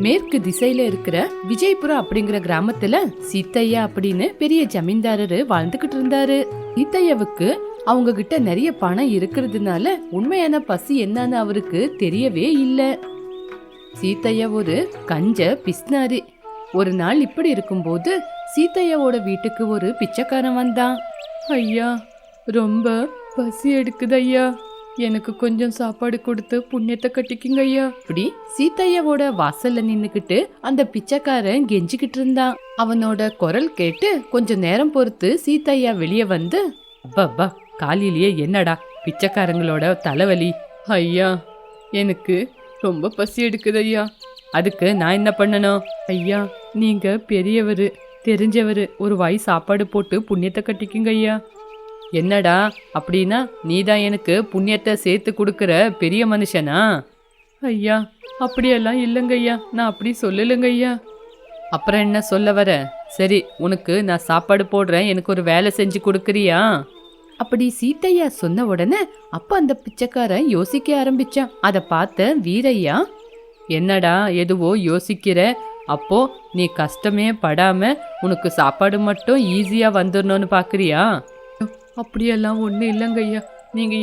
மேற்கு திசையில இருக்கிற விஜயபுரம் அப்படிங்கிற கிராமத்துல சீத்தையா அப்படின்னு பெரிய ஜமீன்தாரரு வாழ்ந்துகிட்டு இருந்தாரு. சீத்தையாவுக்கு அவங்க கிட்ட நிறைய பணம் இருக்கிறதுனால உண்மையான பசி என்னன்னு அவருக்கு தெரியவே இல்ல. சீத்தையா ஒரு கஞ்ச பிஸ்னாரி. ஒரு நாள் இப்படி இருக்கும்போது சீத்தையாவோட வீட்டுக்கு ஒரு பிச்சைக்காரன் வந்தான். ஐயா ரொம்ப பசி எடுக்குது ஐயா. எனக்கு கொஞ்சம் சாப்பாடு கொடுத்து புண்ணியத்தை கட்டிக்குங்க ஐயா. இப்படி சீத்தையாவோட வாசல்ல நின்னுக்கிட்டு அந்த பிச்சைக்காரன் கெஞ்சிக்கிட்டு இருந்தான். அவனோட குரல் கேட்டு கொஞ்ச நேரம் பொறுத்து சீத்தையா வெளியே வந்து அப்பா காலையிலேயே என்னடா பிச்சைக்காரங்களோட தலைவலி? ஐயா எனக்கு ரொம்ப பசி எடுக்குது ஐயா. அதுக்கு நான் என்ன பண்ணணும்? ஐயா நீங்க பெரியவர் தெரிஞ்சவர் ஒரு வாய் சாப்பாடு போட்டு புண்ணியத்தை கட்டிக்குங்க ஐயா. என்னடா அப்படின்னா நீ தான் எனக்கு புண்ணியத்தை சேர்த்து கொடுக்குற பெரிய மனுஷனா? ஐயா அப்படியெல்லாம் இல்லைங்கய்யா நான் அப்படி சொல்லலைங்கய்யா அப்புறம் என்ன சொல்ல வர? சரி உனக்கு நான் சாப்பாடு போடுறேன். எனக்கு ஒரு வேலை செஞ்சு கொடுக்குறியா? அப்படி சீத்தையா சொன்ன உடனே அப்போ அந்த பிச்சைக்காரன் யோசிக்க ஆரம்பிச்சான். அதை பார்த்த வீரையா என்னடா எதுவோ யோசிக்கிற? அப்போ நீ கஷ்டமே படாம உனக்கு சாப்பாடு மட்டும் ஈஸியா வந்துடணும்னு பாக்குறியா? அப்படியெல்லாம் ஒன்றும் இல்லைங்க ஐயா.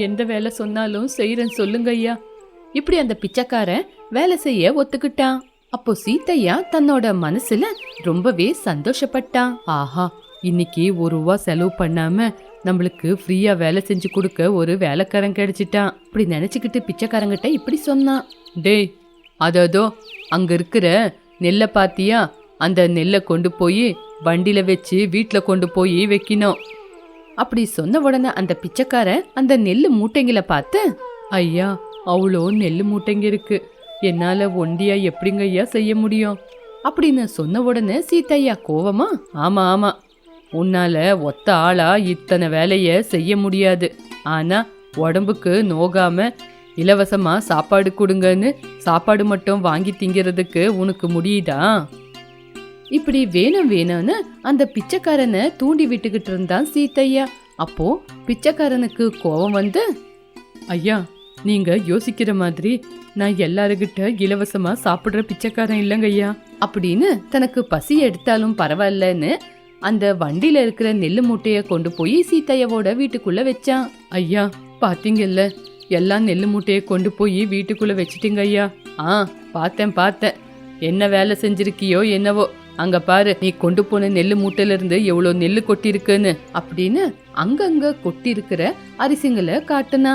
எந்த வேலை சொன்னாலும் செய்கிறேன்னு சொல்லுங்க ஐயா. இப்படி அந்த பிச்சைக்காரன் வேலை செய்ய ஒத்துக்கிட்டான். அப்போ சீத்தையா தன்னோட மனசுல ரொம்பவே சந்தோஷப்பட்டான். ஆஹா இன்னைக்கு ஒரு ரூபா செலவு பண்ணாம நம்மளுக்கு ஃப்ரீயா வேலை செஞ்சு கொடுக்க ஒரு வேலைக்காரன் கிடைச்சிட்டான். இப்படி நினைச்சுக்கிட்டு பிச்சைக்காரங்கிட்ட இப்படி சொன்னான். டேய் அதோ அங்க இருக்கிற நெல்லை பாத்தியா? அந்த நெல்லை கொண்டு போய் வண்டியில வச்சு வீட்டில் கொண்டு போய் வைக்கணும். அப்படி சொன்ன உடனே அந்த பிச்சைக்காரன் அந்த நெல் மூட்டைங்களை பார்த்து ஐயா அவ்வளோ நெல் மூட்டைங்க இருக்கு. என்னால ஒண்டியா எப்படிங்க ஐயா செய்ய முடியும்? அப்படின்னு சொன்ன உடனே சீத்தையா கோவமா ஆமா ஆமா. உன்னால ஒத்த ஆளா இத்தனை வேலைய செய்ய முடியாது. ஆனா உடம்புக்கு நோகாம இலவசமா சாப்பாடு கொடுங்கன்னு சாப்பாடு மட்டும் வாங்கி திங்கிறதுக்கு உனக்கு முடியுதா? இப்படி வேணும் வேணும்னு அந்த பிச்சைக்காரனை தூண்டி விட்டுக்கிட்டு இருந்தான் சீத்தையா. அப்போ பிச்சைக்காரனுக்கு கோபம் வந்து ஐயா நீங்க யோசிக்கிற மாதிரி நான் எல்லாருக்கிட்ட இலவசமா சாப்பிடுற பிச்சைக்காரன் இல்லைங்க ஐயா அப்படின்னு தனக்கு பசி எடுத்தாலும் பரவாயில்லன்னு அந்த வண்டியில இருக்கிற நெல்லு மூட்டைய கொண்டு போய் சீத்தையாவோட வீட்டுக்குள்ள வச்சான். ஐயா பாத்தீங்கல்ல எல்லாம் நெல்லு மூட்டைய கொண்டு போய் வீட்டுக்குள்ள வச்சிட்டீங்க ஐயா. ஆ பார்த்தேன் பார்த்தேன். என்ன வேலை செஞ்சிருக்கியோ என்னவோ. அங்க பாரு நீ கொண்டு போன நெல்லு மூட்டையில இருந்து எவ்வளவு நெல்லு கொட்டிருக்குன்னு அப்படின்னு அங்கங்க கொட்டிருக்கிற அரிசிங்களை காட்டுனா.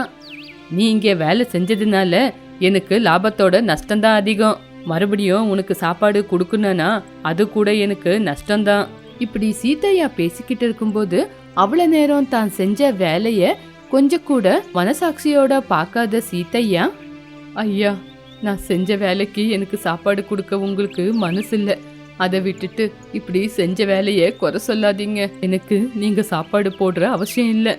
நீ இங்க வேலை செஞ்சதுனால எனக்கு லாபத்தோட நஷ்டம்தான் அதிகம். மறுபடியும் உனக்கு சாப்பாடு கொடுக்கணும்னா அது கூட எனக்கு நஷ்டம்தான். இப்படி சீதையா பேசிக்கிட்டு இருக்கும்போது அவ்வளவு நேரம் தான் செஞ்ச வேலைய கொஞ்சம் கூட மனசாட்சியோட பார்க்காத சீதையா ஐயா நான் செஞ்ச வேலைக்கு எனக்கு சாப்பாடு கொடுக்க உங்களுக்கு மனசு இல்லை அதை விட்டுட்டு இப்படி செஞ்ச வேலையை குறை சொல்லாதீங்க. எனக்கு நீங்க சாப்பாடு போடுற அவசியம் இல்லை.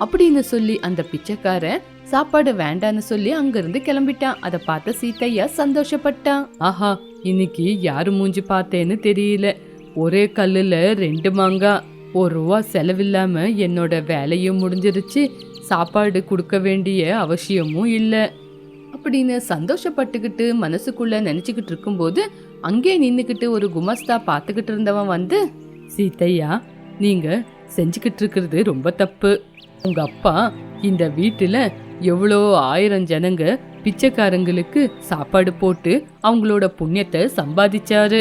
அப்படின்னு சொல்லி அந்த பிச்சைக்காரன் சாப்பாடு வேண்டான்னு சொல்லி அங்கிருந்து கிளம்பிட்டான். அதை பார்த்த சீத்தையா சந்தோஷப்பட்டான். ஆஹா இன்னைக்கு யாரு மூஞ்சி பார்த்தேன்னு தெரியல. ஒரே கல்லுல ரெண்டு மாங்காய் ஒரு ரூபா செலவில்லாம என்னோட வேலையும் முடிஞ்சிருச்சு. சாப்பாடு கொடுக்க வேண்டிய அவசியமும் இல்லை. அப்படின்னு சந்தோஷப்பட்டுக்கிட்டு மனசுக்குள்ள நினைச்சுக்கிட்டு இருக்கும்போது அங்கே நின்றுக்கிட்டு ஒரு குமஸ்தா பார்த்துக்கிட்டு இருந்தவன் வந்து சீத்தையா நீங்கள் செஞ்சுக்கிட்டு இருக்கிறது ரொம்ப தப்பு. உங்கள் அப்பா இந்த வீட்டில் எவ்வளோ ஆயிரம் ஜனங்க பிச்சைக்காரங்களுக்கு சாப்பாடு போட்டு அவங்களோட புண்ணியத்தை சம்பாதிச்சாரு.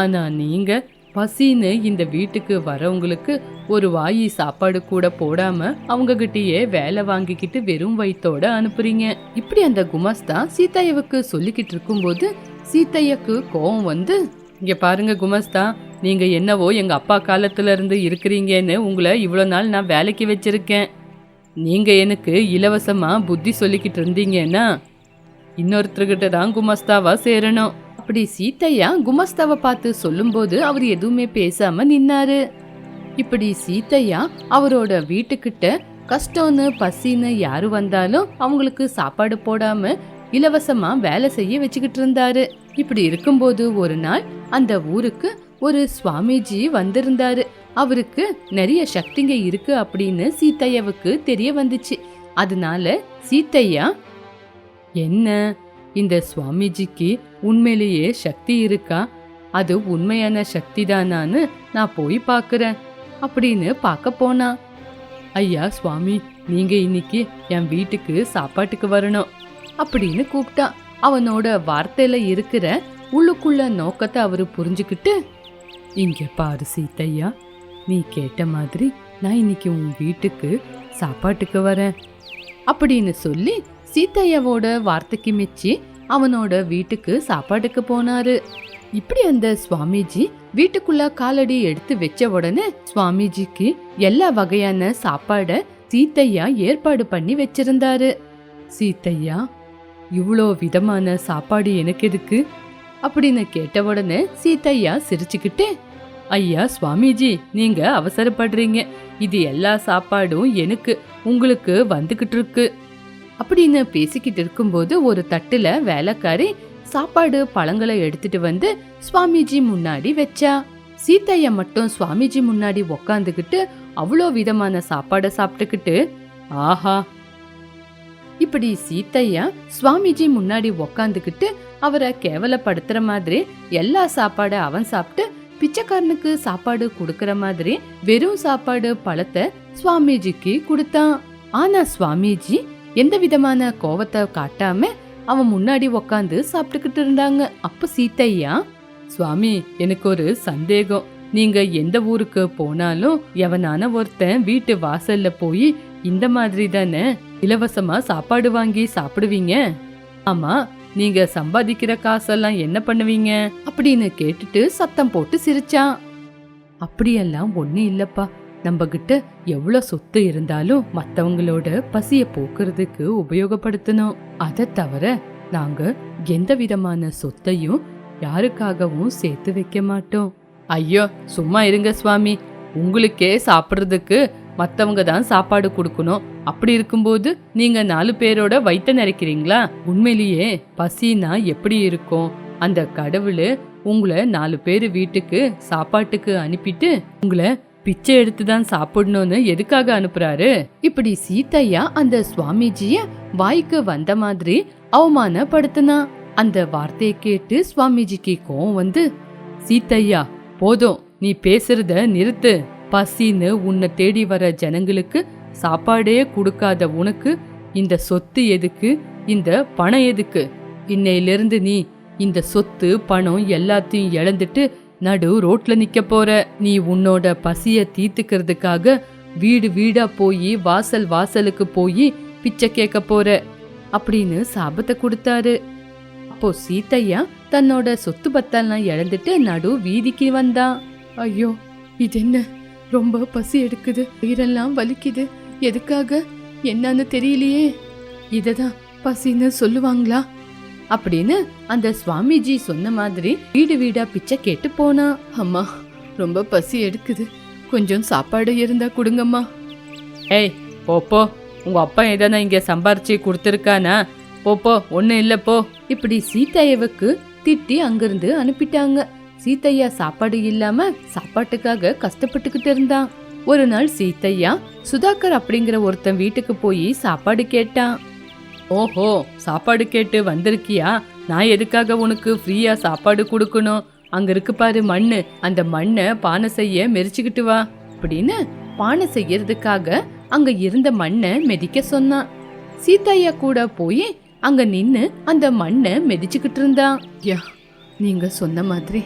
ஆனால் நீங்கள் பசின்னு இந்த வீட்டுக்கு வரவங்களுக்கு ஒரு வாயி சாப்பாடு கூட போடாம அவங்க கிட்டயே வேலை வாங்கிக்கிட்டு வெறும் வயிற்றோடு அனுப்புறீங்க. இப்படி அந்த குமாஸ்தா சீத்தையாவுக்கு சொல்லிக்கிட்டு இருக்கும்போது சீத்தையக்கு கோவம் வந்து இங்கே பாருங்க குமஸ்தா நீங்க என்னவோ எங்க அப்பா காலத்துல இருந்து இருக்கிறீங்கன்னு உங்களை இவ்வளோ நாள் நான் வேலைக்கு வச்சிருக்கேன். நீங்க எனக்கு இலவசமா புத்தி சொல்லிக்கிட்டு இருந்தீங்கன்னா இன்னொருத்தர்கிட்ட தான் குமஸ்தாவாக சேரணும். அப்படி சீத்தையா குமஸ்தாவை பார்த்து சொல்லும்போது அவர் எதுவுமே பேசாம நின்னாரு. இப்படி சீத்தையா அவரோட வீட்டுக்கிட்ட கஷ்டம்னு பசின்னு யாரு வந்தாலும் அவங்களுக்கு சாப்பாடு போடாம இலவசமா வேலை செய்ய வச்சுக்கிட்டு இருந்தாரு. இப்படி இருக்கும்போது ஒரு நாள் அந்த ஊருக்கு ஒரு சுவாமிஜி வந்திருந்தாரு. அவருக்கு நிறைய சக்திங்க இருக்கு அப்படின்னு சீத்தையாவுக்கு தெரிய வந்துச்சு. அதனால சீத்தையா என்ன? இந்த சுவாமிஜிக்கு உண்மையிலேயே சக்தி இருக்கா? அது உண்மையான சக்தி தானான்னு நான் போய் பார்க்குறேன் அப்படின்னு பார்க்க போனா. ஐயா சுவாமி நீங்க இன்னைக்கு என் வீட்டுக்கு சாப்பாட்டுக்கு வரணும் அப்படின்னு கூப்பிட்டா. அவனோட வார்த்தையில இருக்கிற உள்ளுக்குள்ள நோக்கத்தை அவரு புரிஞ்சுக்கிட்டு இங்க பாரு சீத்தையா நீ கேட்ட மாதிரி நான் இன்னைக்கு உன் வீட்டுக்கு சாப்பாட்டுக்கு வரேன். அப்படின்னு சொல்லி சீத்தையாவோட வார்த்தைக்கு மிச்சி அவனோட வீட்டுக்கு சாப்பாட்டுக்கு போனாரு. இப்படி அந்த சுவாமிஜி வீட்டுக்குள்ள காலடி எடுத்து வச்ச உடனே சுவாமிஜிக்கு எல்லா வகையான சாப்பாட சீத்தையா ஏற்பாடு பண்ணி வச்சிருந்தாரு. சீத்தையா இவ்வளோ விதமான சாப்பாடு எனக்கு எதுக்கு? அப்படின்னு கேட்ட உடனே சீத்தையா சிரிச்சுக்கிட்டே ஐயா சுவாமிஜி நீங்க அவசரப்படுறீங்க. இது எல்லா சாப்பாடும் எனக்கு உங்களுக்கு வந்துகிட்டு இருக்கு. அப்படின்னு பேசிக்கிட்டு இருக்கும்போது ஒரு தட்டுல வேலைக்காரி சாப்பாடு பழங்களை எடுத்துட்டு வந்து சுவாமிஜி முன்னாடி வச்சா. சீத்தையா மட்டும் சுவாமிஜி முன்னாடி உக்காந்துக்கிட்டு அவ்வளோ விதமான சாப்பாடை சாப்பிட்டுக்கிட்டு ஆஹா இப்படி சீத்தையா சுவாமிஜி முன்னாடி உக்காந்துக்கிட்டு அவரை கேவலப்படுத்துற மாதிரி எல்லா சாப்பாடு அவன் சாப்பிட்டு பிச்சைக்காரனுக்கு சாப்பாடு கொடுக்கற மாதிரி வெறும் சாப்பாடு பழத்தை சுவாமிஜிக்கு கொடுத்தான். ஆனா சுவாமிஜி எந்த விதமான கோவத்தை காட்டாம அவன் முன்னாடி உக்காந்து சாப்பிட்டுக்கிட்டு இருந்தாங்க. அப்ப சீத்தையா சுவாமி எனக்கு ஒரு சந்தேகம். நீங்க எந்த ஊருக்கு போனாலும் எவனான ஒருத்தன் வீட்டு வாசல்ல போய் இந்த மாதிரி தானே இலவசமா சாப்பாடு வாங்கி சாப்பிடுவீங்க? ஆமா நீங்க சம்பாதிக்கிற காசெல்லாம் என்ன பண்ணுவீங்க? அப்படின்னு கேட்டுட்டு சத்தம் போட்டு சிரிச்சான். அப்படியெல்லாம் ஒண்ணு இல்லப்பா. நம்ம கிட்ட எவ்வளவு சொத்து இருந்தாலும் மத்தவங்களோட பசிய போக்குறதுக்கு உபயோகப்படுத்தணும். அதை தவிர நாங்க எந்த விதமான சொத்தையும் யாருக்காகவும் சேர்த்து வைக்க மாட்டோம். ஐயோ சும்மா இருங்க சுவாமி. உங்களுக்கே சாப்பிடுறதுக்கு மத்தவங்க தான் சாப்பாடு கொடுக்கணும். அப்படி இருக்கும்போது நீங்க நாலு பேரோட வயித்த நிறைக்கிறீங்களா? உண்மையிலேயே பசினா எப்படி இருக்கும்? அந்த கடவுள் உங்களை நாலு பேர் வீட்டுக்கு சாப்பாட்டுக்கு அனுப்பிட்டு உங்களை பிச்சை எடுத்து தான் சாப்பிடணும்னு எதுக்காக அனுப்புறாரு? இப்படி சீதையா அந்த சுவாமிஜிய வாய்க்கு வந்த மாதிரி அவமானப்படுத்தினா? அந்த வார்த்தையை கேட்டு சுவாமிஜிக்கு கோவம் வந்து சீத்தையா போதும். நீ பேசுறத நிறுத்து. பசின்னு உன்னை தேடி வர ஜனங்களுக்கு சாப்பாடே கொடுக்காத உனக்கு இந்த சொத்து எதுக்கு? இந்த பணம் எதுக்கு? இன்னையிலிருந்து நீ இந்த சொத்து பணம் எல்லாத்தையும் இழந்துட்டு நடு ரோட்ல நிக்க போற. நீ உன்னோட பசிய தீர்த்துக்கிறதுக்காக வீடு வீடா போய் வாசல் வாசலுக்கு போய் பிச்சை கேட்க போற. அப்படின்னு சாபத்தை கொடுத்தாரு. அப்போ சீத்தையா தன்னோட சொத்து பத்தெல்லாம் இழந்துட்டு நடு வீதிக்கு வந்தான் ஐயோ இது என்ன ரொம்ப பசி எடுக்குது. உயிரெல்லாம் வலிக்குது. எதுக்காக? என்னன்னு தெரியலையே. இததான் பசின்னு சொல்லுவாங்களா? அப்படின்னு அந்த சுவாமிஜி சொன்ன மாதிரி வீடு வீடா பிச்சை கேட்டு போனா. அம்மா ரொம்ப பசி எடுக்குது. கொஞ்சம் சாப்பாடு இருந்தா கொடுங்கம்மா. ஏய் போ போ உங்க அப்பா எதனா இங்க சம்பாரிச்சு கொடுத்துருக்கானா? போ போ ஒன்னும் இல்ல போ. இப்படி சீத்தையவுக்கு திட்டி அங்கிருந்து அனுப்பிட்டாங்க. சீத்தையா சாப்பாடு இல்லாம சாப்பாட்டுக்காக கஷ்டப்பட்டுக்கிட்டு இருந்தான். ஒரு நாள் சீத்தையா சுதாகர் அப்படிங்கிற ஒருத்தன் வீட்டுக்கு போய் சாப்பாடு கேட்டான். ஓஹோ சாப்பாடு கேட்டு வந்திருக்கியா? நான் எதுக்காக உனக்கு ஃப்ரீயா சாப்பாடு கொடுக்கணும்? அங்க இருக்கு பாரு மண்ணு. அந்த மண்ணை பானை செய்ய மெரிச்சுக்கிட்டு வா அப்படின்னு பானை செய்யறதுக்காக அங்க இருந்த மண்ணை மெதிக்க சொன்னான். சீத்தையா கூட போய் அங்க நின்னு அந்த மண்ணை மிதிச்சுக்கிட்டு இருந்தான் யா நீங்க சொன்ன மாதிரி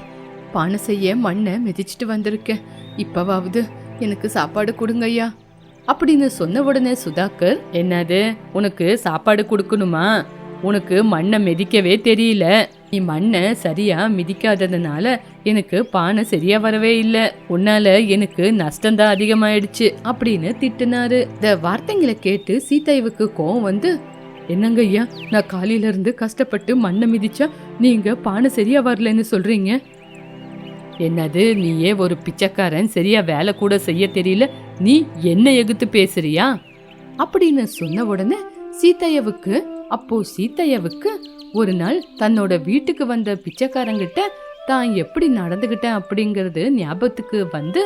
பானை செய்ய மண்ணை மிதிச்சிட்டு வந்திருக்கேன். இப்பவாவது எனக்கு சாப்பாடு கொடுங்கய்யா. அப்படின்னு சொன்ன உடனே சுதாகர் என்னது? உனக்கு சாப்பாடு கொடுக்கணுமா? உனக்கு மண்ணை மிதிக்கவே தெரியல. நீ மண்ணை சரியா மிதிக்காததுனால எனக்கு பானை சரியா வரவே இல்லை. உன்னால எனக்கு நஷ்டம்தான் அதிகமாயிடுச்சு அப்படின்னு திட்டுனாரு. இந்த வார்த்தைங்களை கேட்டு சீதைவுக்கு கோவம் வந்து என்னங்க ஐயா நான் காலையில இருந்து கஷ்டப்பட்டு மண்ணை மிதிச்சா நீங்க பானை சரியா வரலன்னு சொல்றீங்க? என்னது நீயே ஒரு பிச்சைக்காரன் சரியா வேலை கூட செய்ய தெரியல நீ என்ன எகுத்து பேசுறியா? அப்படின்னு சொன்ன உடனே சீத்தையவுக்கு அப்போ சீத்தையவுக்கு ஒரு நாள் தன்னோட வீட்டுக்கு வந்த பிச்சைக்காரங்கிட்ட தான் எப்படி நடந்துகிட்டேன்? அப்படிங்கிறது ஞாபகத்துக்கு வந்து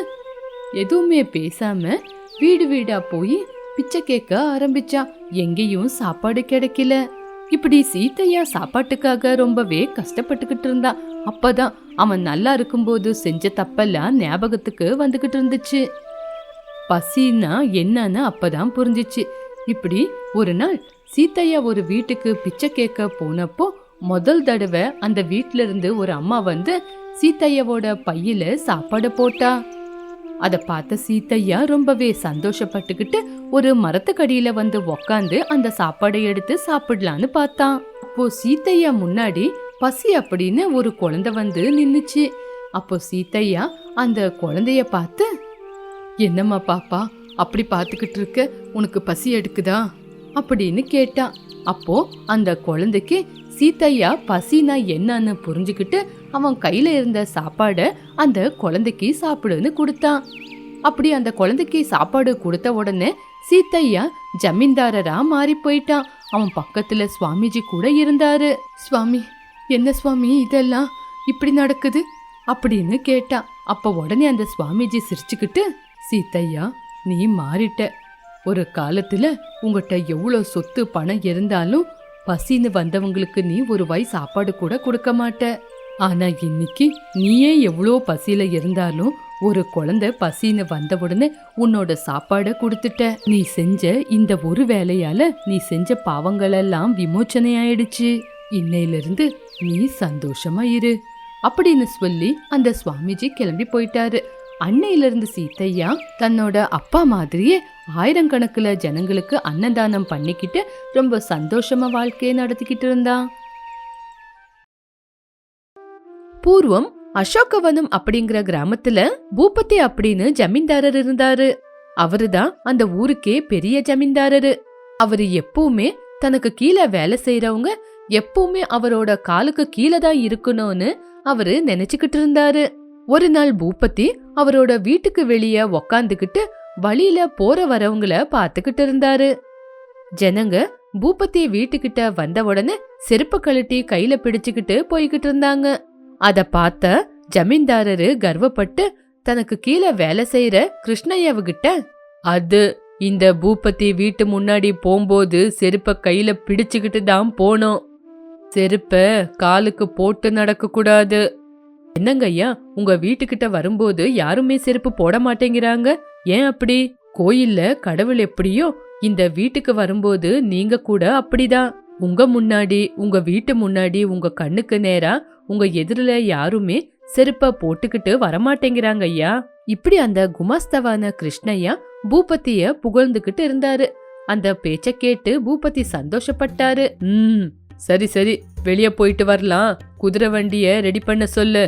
எதுவுமே பேசாம வீடு வீடா போய் பிச்சை கேட்க ஆரம்பிச்சான் எங்கேயும் சாப்பாடு கிடைக்கல. இப்படி சீத்தையா சாப்பாட்டுக்காக ரொம்பவே கஷ்டப்பட்டுக்கிட்டு இருந்தான் அப்பதான் அவன் நல்லா இருக்கும்போது செஞ்ச தப்பெல்லாம் ஞாபகத்துக்கு வந்துகிட்டு இருந்துச்சு. பசின்னா என்னன்னு அப்பதான் புரிஞ்சிச்சு. இப்படி ஒரு நாள் சீத்தையா ஒரு வீட்டுக்கு பிச்சை கேட்க போனப்போ முதல் தடவை அந்த வீட்ல இருந்து ஒரு அம்மா வந்து சீத்தையாவோட பையில சாப்பாடு போட்டா. அதை பார்த்த சீத்தையா ரொம்பவே சந்தோஷப்பட்டுக்கிட்டு ஒரு மரத்துக்கடியில வந்து உக்காந்து அந்த சாப்பாடை எடுத்து சாப்பிடலான்னு பார்த்தான். அப்போ சீத்தையா முன்னாடி பசி அப்படின்னு ஒரு குழந்தை வந்து நின்னுச்சு. அப்போ சீத்தையா அந்த குழந்தைய பார்த்து என்னம்மா பாப்பா அப்படி பார்த்துக்கிட்டு இருக்க? உனக்கு பசி எடுக்குதா? அப்படின்னு கேட்டா. அப்போ அந்த குழந்தைக்கு சீத்தையா பசினா என்னன்னு புரிஞ்சுக்கிட்டு அவன் கையில இருந்த சாப்பாடை அந்த குழந்தைக்கு சாப்பிடுன்னு கொடுத்தான். அப்படி அந்த குழந்தைக்கு சாப்பாடு கொடுத்த உடனே சீத்தையா ஜமீன்தாரரா மாறி போயிட்டான். அவன் பக்கத்துல சுவாமிஜி கூட இருந்தாரு. சுவாமி என்ன சுவாமி இதெல்லாம்? இப்படி நடக்குது? அப்படின்னு கேட்டான். அப்ப உடனே அந்த சுவாமிஜி சிரிச்சுக்கிட்டு சீத்தையா நீ மாறிட்ட. ஒரு காலத்துல உங்கள்கிட்ட எவ்வளோ சொத்து பணம் இருந்தாலும் பசின்னு வந்தவங்களுக்கு நீ ஒரு வாய் சாப்பாடு கூட கொடுக்க மாட்ட. ஆனா இன்னைக்கு நீயே எவ்வளோ பசியில இருந்தாலும் ஒரு குழந்தை பசின்னு வந்த உடனே உன்னோட சாப்பாடை கொடுத்துட்ட. நீ செஞ்ச இந்த ஒரு வேலையால நீ செஞ்ச பாவங்களெல்லாம் விமோச்சனை ஆயிடுச்சு இன்னையிலிருந்து நீ சந்தோஷமா இரு. அப்படின்னு சொல்லி அந்த சுவாமிஜி கிளம்பி போயிட்டாரு. அன்னையிலிருந்து சீத்தையா தன்னோட அப்பா மாதிரியே ஆயிரக்கணக்கில் ஜனங்களுக்கு அன்னதானம் பண்ணிக்கிட்டு ரொம்ப சந்தோஷமா வாழ்க்கையை நடத்திக்கிட்டு இருந்தான் பூர்வம் அசோகவனம் அப்படிங்கிற கிராமத்துல பூபதி அப்படின்னு ஜமீன்தாரர் இருந்தாரு. அவருதான் அந்த ஊருக்கே பெரிய ஜமீன்தாரரு. அவரு எப்பவுமே தனக்கு கீழே வேலை செய்யறவங்க எப்பவுமே அவரோட காலுக்கு கீழே தான் இருக்கணும்னு அவரு நினைச்சுக்கிட்டு இருந்தாரு. ஒரு நாள் பூபதி அவரோட வீட்டுக்கு வெளிய உக்காந்துக்கிட்டு வழியில போற வரவங்கள பாத்துக்கிட்டு இருந்தாரு. ஜனங்க பூபதி வீட்டுக்கிட்ட வந்த உடனே செருப்பு கழட்டி கையில பிடிச்சுக்கிட்டு போய்கிட்டு இருந்தாங்க. அத பார்த்த ஜமீன்தாரரு கர்வப்பட்டு தனக்கு கீழே வேலை செய்யற கிருஷ்ணய்யாவுகிட்ட அது இந்த பூபதி வீட்டு முன்னாடி போகும்போது செருப்ப கையில பிடிச்சுக்கிட்டு தான் போனோம். செருப்ப காலுக்கு போட்டு நடக்க கூடாது. என்னங்க ஐயா உங்க வீட்டுக்கிட்ட வரும்போது யாருமே செருப்பு போட மாட்டேங்கிறாங்க? ஏன் அப்படி? கோயில்ல கடவுள் எப்படியோ இந்த வீட்டுக்கு வரும்போது நீங்க கூட அப்படிதான். உங்க முன்னாடி உங்க வீட்டு முன்னாடி உங்க கண்ணுக்கு நேரா உங்க எதிரில யாருமே செருப்ப போட்டுக்கிட்டு வரமாட்டேங்கிறாங்க ஐயா. இப்படி அந்த குமாஸ்தவான கிருஷ்ணய்யா பூபதிய புகழ்ந்துகிட்டு இருந்தாரு. அந்த பேச்ச கேட்டு பூபதி சந்தோஷப்பட்டாரு. ம் சரி சரி வெளிய போயிட்டு வரலாம். குதிரை வண்டிய ரெடி பண்ண சொல்லு.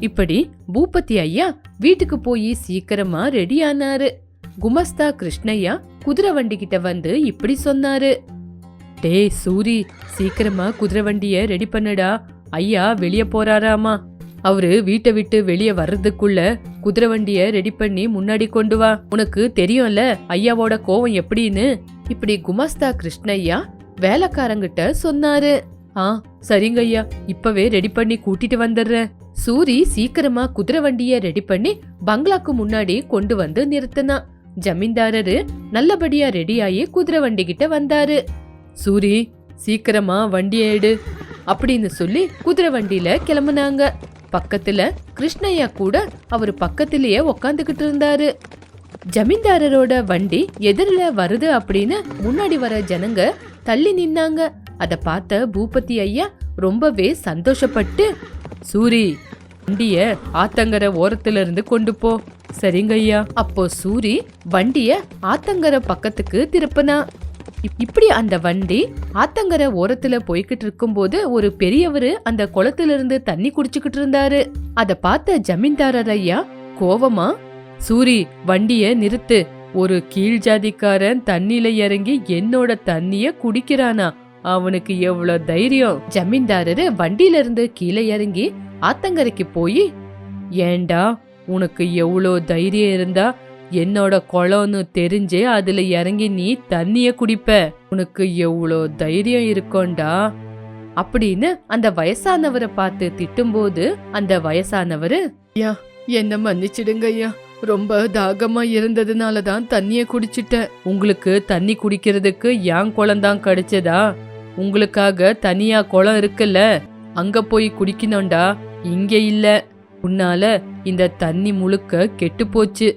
இப்படி பூபதி ஐயா வீட்டுக்கு போய் சீக்கிரமா ரெடி ஆனாரு குமஸ்தா கிருஷ்ணய்யா குதிரை வண்டி கிட்ட வந்து இப்படி சொன்னாரு. டேய் சூரி சீக்கிரமா குதிரை வண்டியை ரெடி பண்ணுடா. ஐயா வெளியே போறாராமா? அவரு வீட்டை விட்டு வெளியே வர்றதுக்குள்ள குதிரை வண்டிய ரெடி பண்ணி முன்னாடி கொண்டு வா. உனக்கு தெரியும்ல ஐயாவோட கோவம் எப்படின்னு? இப்படி குமாஸ்தா கிருஷ்ணய்யா வேலைக்காரங்கிட்ட சொன்னாரு. ஆ சரிங்க ஐயா இப்பவே ரெடி பண்ணி கூட்டிட்டு வந்துடுறேன். சூரி சீக்கிரமா குதிரை வண்டிய ரெடி பண்ணி பங்களாக்கு முன்னாடி கொண்டு வந்து நிறுத்தினான் ஜமீன்தாரரு நல்லபடியா ரெடியாகி குதிரை வண்டி கிட்ட வந்தாரு. சூரி சீக்கிரமா வண்டி எடு அப்படின்னு சொல்லி குதிரை வண்டியில கிளம்புனாங்க. பக்கத்துல கிருஷ்ணய்யா கூட அவர் பக்கத்திலேயே உக்காந்துகிட்டு இருந்தாரு. ஜமீன்தாரரோட வண்டி எதிரில் வருது அப்படின்னு முன்னாடி வர ஜனங்க தள்ளி நின்னாங்க. அத பார்த்த பூபதி ஐயா ரொம்பவே சந்தோஷப்பட்டு சூரி வண்டிய ஆத்தங்கர ஓரத்துல இருந்து கொண்டு போ. சரிங்க ஐயா. அப்போ சூரி வண்டிய ஆத்தங்கர பக்கத்துக்கு திருப்பினா. இப்படி அந்த வண்டி ஆத்தங்கரை ஓரத்துல போய்கிட்டு இருக்கும்போது ஒரு பெரியவரு அந்த குளத்துல இருந்து தண்ணி குடிச்சுக்கிட்டு இருந்தாரு. அத பார்த்த ஜமீன்தாரர் ஐயா கோவமா சூரி வண்டிய நிறுத்து. ஒரு கீழ் ஜாதிக்காரன் தண்ணியில இறங்கி என்னோட தண்ணிய குடிக்கிறானா? அவனுக்கு எவ்வளவு தைரியம்? ஜமீன்தாரரு வண்டியில இருந்து கீழே இறங்கி ஆத்தங்கரைக்கு போய் ஏண்டா உனக்கு எவ்வளோ தைரியம் இருந்தா என்னோட குளம்னு தெரிஞ்சே அதுல இறங்கி நீ தண்ணிய குடிப்ப. உனக்கு எவ்வளோ தைரியம் இருக்கோண்டா அப்படின்னு அந்த வயசானவரை பார்த்து திட்டும்போது அந்த வயசானவரு ஐயா என்ன மன்னிச்சிடுங்க ஐயா. ரொம்ப தாகமா இருந்ததுனால தான் தண்ணிய குடிச்சிட்டேன் உங்களுக்கு தண்ணி குடிக்கிறதுக்கு என் குளம்தான் கிடைச்சதா? உங்களுக்காக தனியா குளம் இருக்குல்ல. அங்க போய் குடிக்கணும்டா. இங்க இல்ல. உன்னால இந்த தண்ணி முழுக்க கெட்டு போச்சு.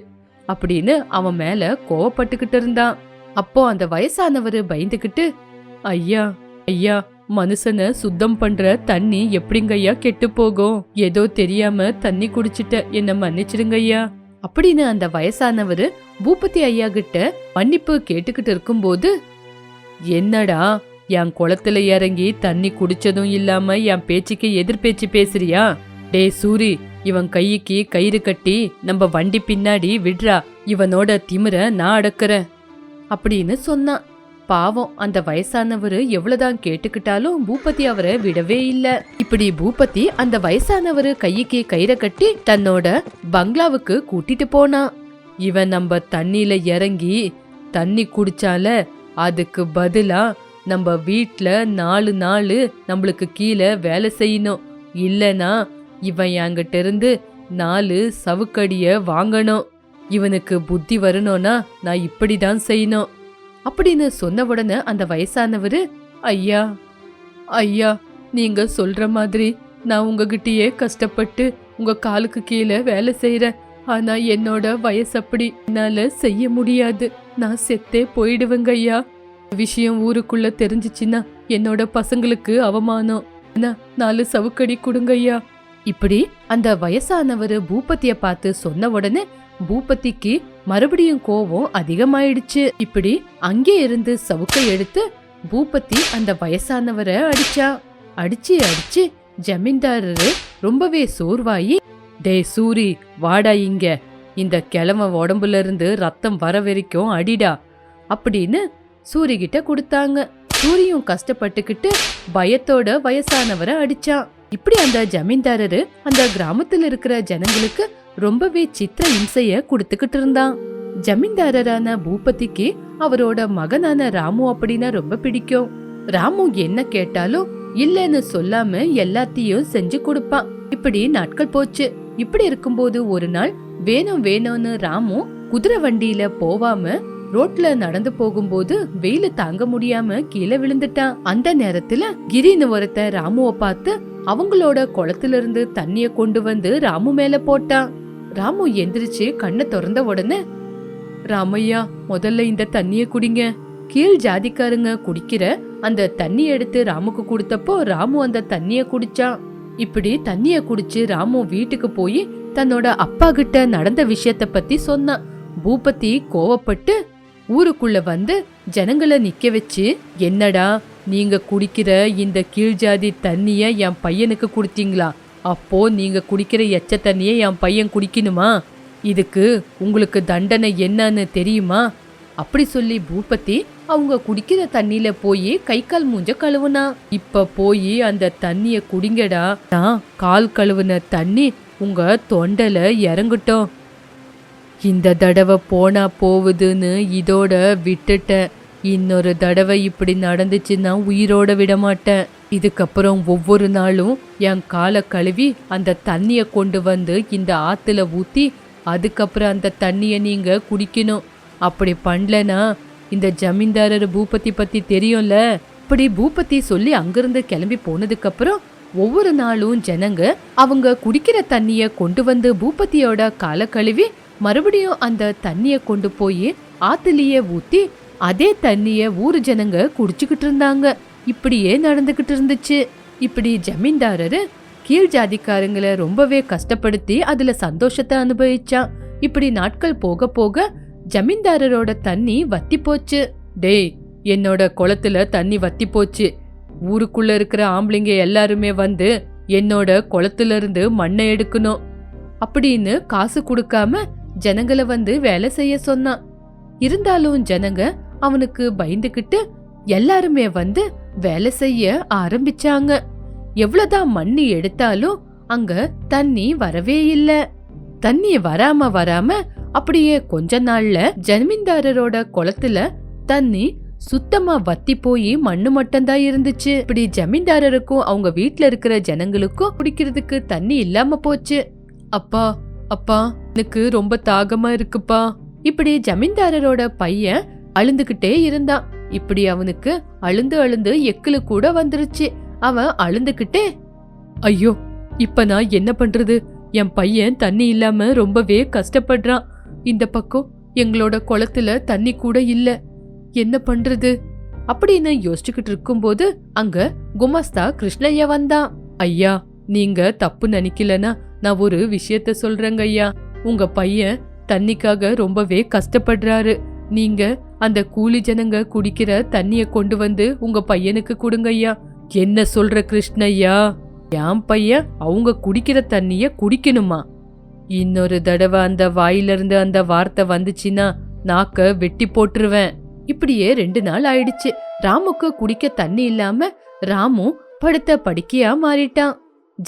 அப்படின்னு அவன் மேல கோவப்பட்டுக்கிட்டு இருந்தான். அப்போ அந்த வயசானவர் பயந்துகிட்டு ஐயா ஐயா மனுஷனை சுத்தம் பண்ற தண்ணி எப்படிங்கய்யா கெட்டு போகும்? ஏதோ தெரியாம தண்ணி குடிச்சிட்ட என்ன மன்னிச்சிடுங்கய்யா. அப்படின்னு அந்த வயசானவரு பூபதி ஐயா கிட்ட மன்னிப்பு கேட்டுக்கிட்டு இருக்கும்போது என்னடா என் குளத்துல இறங்கி தண்ணி குடிச்சதும் இல்லாம என் பேச்சுக்கு எதிர்பேச்சு பேசுறியா? டேய் சூரி இவன் கைக்கு கயிறு கட்டி நம்ம வண்டி பின்னாடி விடுறா இவனோட திமிர நான் அடக்குறேன். அப்படின்னு சொன்னான். பாவம் அந்த வயசானவர் எவ்வளவுதான் கேட்டுக்கிட்டாலும் பூபதி அவரை விடவே இல்ல. இப்படி பூபதி அந்த வயசானவர் கைக்கு கயிறை கட்டி தன்னோட பங்களாவுக்கு கூட்டிட்டு போனான் இவன் நம்ம தண்ணியில இறங்கி தண்ணி குடிச்சால அதுக்கு பதிலா நம்ம வீட்டில் நாலு நாள் நம்மளுக்கு கீழே வேலை செய்யணும். இல்லைன்னா இவன் என்கிட்ட இருந்து நாலு சவுக்கடிய வாங்கணும். இவனுக்கு புத்தி வரணும்னா நான் இப்படி தான் செய்யணும். அப்படின்னு சொன்ன உடனே அந்த வயசானவரு ஐயா ஐயா நீங்க சொல்ற மாதிரி நான் உங்ககிட்டயே கஷ்டப்பட்டு உங்க காலுக்கு கீழே வேலை செய்யறேன் ஆனா என்னோட வயசு அப்படி என்னால செய்ய முடியாது. நான் செத்தே போயிடுவேங்க ஐயா. விஷயம் ஊருக்குள்ள தெரிஞ்சிச்சுன்னா என்னோட பசங்களுக்கு அவமானம். என்ன நாலு சவுக்கடி கொடுங்க ஐயா. இப்படி அந்த வயசானவர் பூபத்திய பார்த்து சொன்ன உடனே பூபதிக்கு மறுபடியும் கோவம் அதிகமாயிடுச்சு. இப்படி அங்கே இருந்து சவுக்கை எடுத்து பூபதி அந்த வயசானவரை அடிச்சா. அடிச்சு அடிச்சு ஜமீன்தாரரு ரொம்பவே சோர்வாயி டேய் சூரி வாடா இங்க. இந்த கிழமை உடம்புல இருந்து ரத்தம் வர வரைக்கும் அடிடா. அப்படின்னு சூரி கிட்ட கொடுத்தாங்க. சூரியும் கஷ்டப்பட்டுக்கிட்டு பயத்தோட வயசானவரை அடிச்சான். இப்படி அந்த ஜமீன்தாரரு அந்த கிராமத்துல இருக்கிற ஜனங்களுக்கு ரொம்பவே சித்திர இம்சைய கொடுத்துக்கிட்டு இருந்தான். ஜமீன்தாரரான பூபதிக்கு அவரோட மகனான ராமு அப்படின்னா ரொம்ப பிடிக்கும். ராமு என்ன கேட்டாலும் இல்லைன்னு சொல்லாம எல்லாத்தையும் செஞ்சு கொடுப்பான். இப்படி நாட்கள் போச்சு. இப்படி இருக்கும்போது ஒரு நாள் வேணும் வேணும்னு ராமு குதிரை வண்டியில போவாம ரோட்ல நடந்து போகும்போது வெயில தாங்க முடியாம கீழே விழுந்துட்டான். அந்த நேரத்துல கிரின்னு ஒருத்த ராமுவ பார்த்து அவங்களோட குளத்திலிருந்து தண்ணிய கொண்டு வந்து ராமு மேல போட்டான். ராமு எந்திரிச்சு கண்ணை திறந்த உடனே ராமையா முதல்ல இந்த தண்ணிய குடிங்க. கீழ் ஜாதிக்காரங்க குடிக்கிற அந்த தண்ணி எடுத்து ராமுக்கு கொடுத்தப்போ ராமு அந்த தண்ணிய குடிச்சான். இப்படி தண்ணிய குடிச்சு ராமு வீட்டுக்கு போய் தன்னோட அப்பா கிட்ட நடந்த விஷயத்த பத்தி சொன்னான். பூபதி கோவப்பட்டு ஊருக்குள்ள வந்து ஜனங்களை நிக்க வச்சு என்னடா நீங்கள் குடிக்கிற இந்த கீழ்ஜாதி தண்ணியை என் பையனுக்கு கொடுத்தீங்களா? அப்போ நீங்கள் குடிக்கிற எச்ச தண்ணியை என் பையன் குடிக்கணுமா? இதுக்கு உங்களுக்கு தண்டனை என்னன்னு தெரியுமா? அப்படி சொல்லி பூபதி அவங்க குடிக்கிற தண்ணியில போய் கை கால் மூஞ்ச கழுவுனா. இப்ப போய் அந்த தண்ணிய குடிங்கடா. நான் கால் கழுவுன தண்ணி உங்க தொண்டல இறங்கட்டும். இந்த தடவை போனா போகுதுன்னு இதோட விட்டுட்டேன். இன்னொரு தடவை இப்படி நடந்துச்சுன்னா உயிரோட விடமாட்டேன். இதுக்கப்புறம் ஒவ்வொரு நாளும் என் காலை கழுவி அந்த தண்ணிய கொண்டு வந்து இந்த ஆத்துல ஊத்தி அதுக்கப்புறம் அந்த தண்ணிய நீங்க குடிக்கணும். அப்படி பண்ணலனா இந்த ஜமீன்தாரர் பூபதி பத்தி தெரியும்ல? இப்படி பூபதி சொல்லி அங்கிருந்து கிளம்பி போனதுக்கு அப்புறம் ஒவ்வொரு நாளும் ஜனங்க அவங்க குடிக்கிற தண்ணிய கொண்டு வந்து பூபதியோட காலை கழுவி மறுபடியும் அந்த தண்ணிய கொண்டு போய் ஆத்துலயே ஊத்தி அதே தண்ணிய ஊர் ஜனங்க குடிச்சுக்கிட்டு இருந்தாங்க. இப்படியே நடந்துகிட்டு இருந்துச்சு. இப்படி ஜமீன்தாரரு கீழ் ஜாதிக்காரங்களை ரொம்பவே கஷ்டப்படுத்தி அதுல சந்தோஷத்தை அனுபவிச்சான். இப்படி நாட்கள் போக போக ஜமீன்தாரரோட தண்ணி வத்தி போச்சு. டேய் என்னோட குளத்துல தண்ணி வத்தி போச்சு. ஊருக்குள்ள இருக்கிற ஆம்பளைங்க எல்லாருமே வந்து என்னோட குளத்துல இருந்து மண்ணை எடுக்கணும். அப்படின்னு காசு கொடுக்காம ஜனங்களை வந்து வேலை செய்ய சொன்னான். இருந்தாலும் ஜனங்க அவனுக்கு பயந்துகிட்டு எல்லாருமே வந்து வேலை செய்ய ஆரம்பிச்சாங்க. எவ்வளவுதான் மண்ணி எடுத்தாலும் அங்க தண்ணி வரவே இல்ல. தண்ணி வராம வராம அப்படியே கொஞ்ச நாள்ல ஜமீன்தாரரோட குளத்துல தண்ணி சுத்தமா வத்தி போய் மண்ணு மட்டும்தான் இருந்துச்சு. இப்படி ஜமீன்தாரருக்கும் அவங்க வீட்ல இருக்கிற ஜனங்களுக்கும் குடிக்கிறதுக்கு தண்ணி இல்லாம போச்சு. அப்பா அப்பா எனக்கு ரொம்ப தாகமா இருக்குப்பா. இப்படி ஜமீன்தாரரோட பையன் அழுந்துகிட்டே இருந்தான். இப்படி அவனுக்கு அழுந்து அழுந்து எக்குல கூட வந்துருச்சு. அவன் அழுந்துகிட்டே ஐயோ இப்ப நான் என்ன பண்றது? என் பையன் தண்ணி இல்லாம ரொம்பவே கஷ்டப்படுறான். இந்த பக்கம் எங்களோட குளத்துல தண்ணி கூட இல்ல. என்ன பண்றது? அப்படின்னு யோசிச்சுக்கிட்டு இருக்கும்போது அங்க குமஸ்தா கிருஷ்ணய்யா வந்தான். ஐயா நீங்க தப்பு நினைக்கலனா நான் ஒரு விஷயத்த சொல்றேங்க ஐயா. உங்க பையன் தண்ணிக்காக ரொம்பவே கஷ்டப்படுறாரு. நீங்க அந்த கூலி ஜனங்க குடிக்கிற தண்ணிய கொண்டு வந்து உங்க பையனுக்கு கொடுங்க ஐயா. என்ன சொல்ற கிருஷ்ணய்யா? என் பையன் அவங்க குடிக்கிற தண்ணிய குடிக்கணுமா? இன்னொரு தடவை அந்த வாயிலிருந்து அந்த வார்த்தை வந்துச்சுன்னா நாக்க வெட்டி போட்டுருவேன். இப்படியே ரெண்டு நாள் ஆயிடுச்சு. ராமுக்கு குடிக்க தண்ணி இல்லாம ராமு படுத்த படுக்கையா மாறிட்டான்.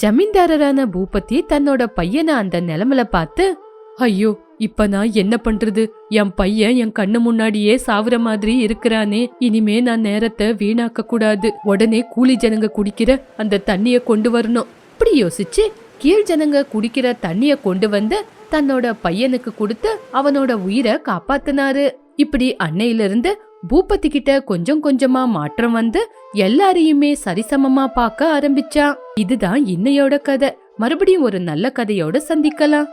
ஜமீன்தாரரான பூபதி தன்னோட பையனை அந்த நிலமல பார்த்து ஐயோ இப்ப நான் என்ன பண்றது? என் பையன் என் கண்ணு முன்னாடியே சாவுற மாதிரி இருக்கிறானே. இனிமே நான் நேரத்தை வீணாக்க கூடாது. உடனே கூலி ஜனங்க குடிக்கிற அந்த தண்ணிய கொண்டு வரணும். இப்படி யோசிச்சு கீழ் ஜனங்க குடிக்கிற தண்ணிய கொண்டு வந்து தன்னோட பையனுக்கு கொடுத்து அவனோட உயிரை காப்பாத்தினாரு. இப்படி அன்னையிலிருந்து பூபதி கிட்ட கொஞ்சம் கொஞ்சமா மாற்றம் வந்து எல்லாரையுமே சரிசமமா பார்க்க ஆரம்பிச்சான். இதுதான் இன்னையோட கதை. மறுபடியும் ஒரு நல்ல கதையோட சந்திக்கலாம்.